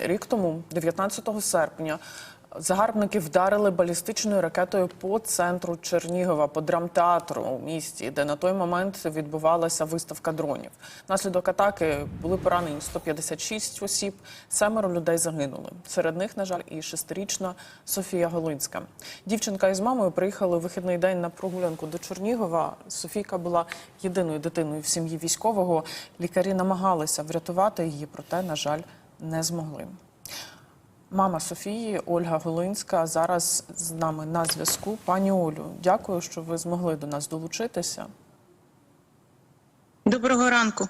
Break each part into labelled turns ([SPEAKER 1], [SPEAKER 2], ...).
[SPEAKER 1] Рік тому, 19 серпня, загарбники вдарили балістичною ракетою по центру Чернігова, по драмтеатру у місті, де на той момент відбувалася виставка дронів. Внаслідок атаки були поранені 156 осіб, семеро людей загинули. Серед них, на жаль, і шестирічна Софія Голинська. Дівчинка із мамою приїхали в вихідний день на прогулянку до Чернігова. Софійка була єдиною дитиною в сім'ї військового. Лікарі намагалися врятувати її, проте, на жаль, не змогли. Мама Софії Ольга Голинська зараз з нами на зв'язку. Пані Олю, дякую, що ви змогли до нас долучитися.
[SPEAKER 2] Доброго ранку.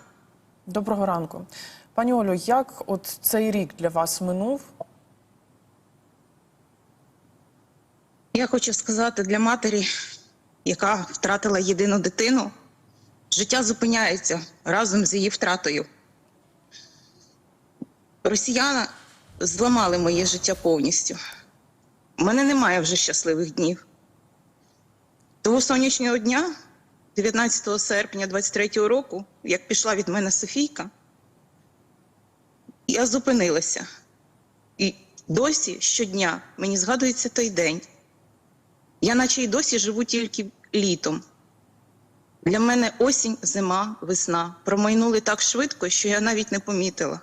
[SPEAKER 1] Доброго ранку. Пані Олю, як от цей рік для вас минув?
[SPEAKER 2] Я хочу сказати для матері, яка втратила єдину дитину, життя зупиняється разом з її втратою. Росіяни зламали моє життя повністю. У мене немає вже щасливих днів. Того сонячного дня, 19 серпня 23-го року, як пішла від мене Софійка, я зупинилася. І досі щодня мені згадується той день. Я наче й досі живу тільки літом. Для мене осінь, зима, весна промайнули так швидко, що я навіть не помітила.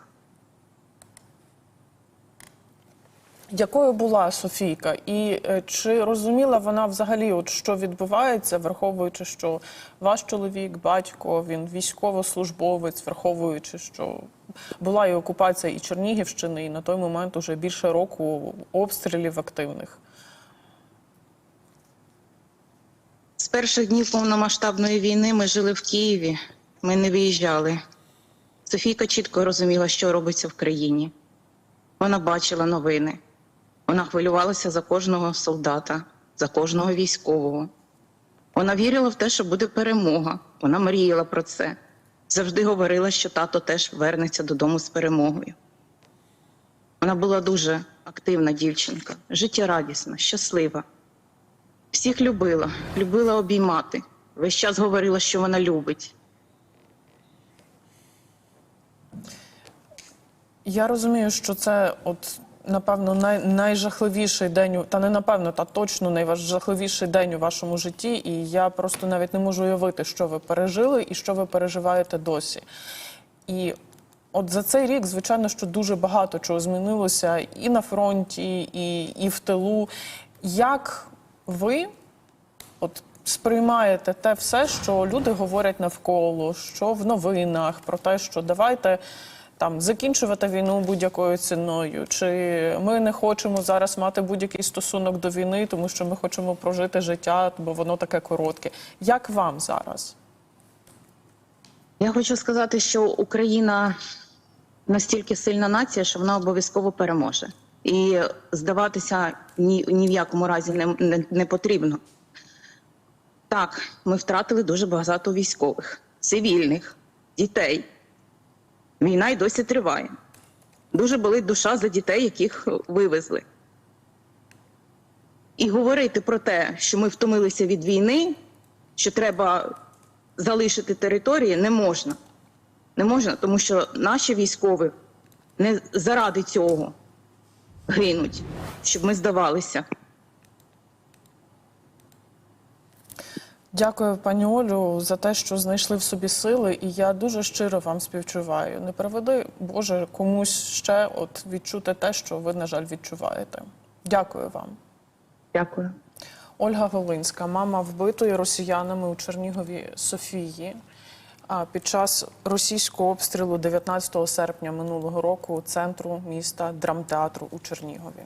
[SPEAKER 1] Якою була Софійка? І е, чи розуміла вона взагалі, от що відбувається, враховуючи, що ваш чоловік, батько, він військовослужбовець, враховуючи, що була і окупація і Чернігівщини, і на той момент уже більше року обстрілів активних.
[SPEAKER 2] З перших днів повномасштабної війни ми жили в Києві, ми не виїжджали. Софійка чітко розуміла, що робиться в країні. Вона бачила новини. Вона хвилювалася за кожного солдата, за кожного військового. Вона вірила в те, що буде перемога. Вона мріяла про це. Завжди говорила, що тато теж вернеться додому з перемогою. Вона була дуже активна дівчинка, життєрадісна, щаслива. Всіх любила, любила обіймати. Весь час говорила, що вона любить.
[SPEAKER 1] Я розумію, що це от. Напевно, най, найжахливіший день, та не напевно, та точно найжахливіший день у вашому житті, і я просто навіть не можу уявити, що ви пережили і що ви переживаєте досі. І от за цей рік, звичайно, що дуже багато чого змінилося і на фронті, і, і в тилу. Як ви от сприймаєте те все, що люди говорять навколо, що в новинах про те, що давайте там закінчувати війну будь-якою ціною, чи ми не хочемо зараз мати будь-який стосунок до війни, тому що ми хочемо прожити життя, бо воно таке коротке. Як вам зараз?
[SPEAKER 2] Я хочу сказати, що Україна настільки сильна нація, що вона обов'язково переможе. І здаватися ні, ні в якому разі не, не, не потрібно. Так, ми втратили дуже багато військових, цивільних, дітей. Війна й досі триває. Дуже болить душа за дітей, яких вивезли. І говорити про те, що ми втомилися від війни, що треба залишити території, не можна. Не можна, тому що наші військові не заради цього гинуть, щоб ми здавалися.
[SPEAKER 1] Дякую, пані Олю, за те, що знайшли в собі сили, і я дуже щиро вам співчуваю. Не приведи Боже комусь ще от відчути те, що ви, на жаль, відчуваєте. Дякую вам.
[SPEAKER 2] Дякую.
[SPEAKER 1] Ольга Волинська, мама вбитої росіянами у Чернігові Софії. А під час російського обстрілу 19 серпня минулого року центру міста драмтеатру у Чернігові.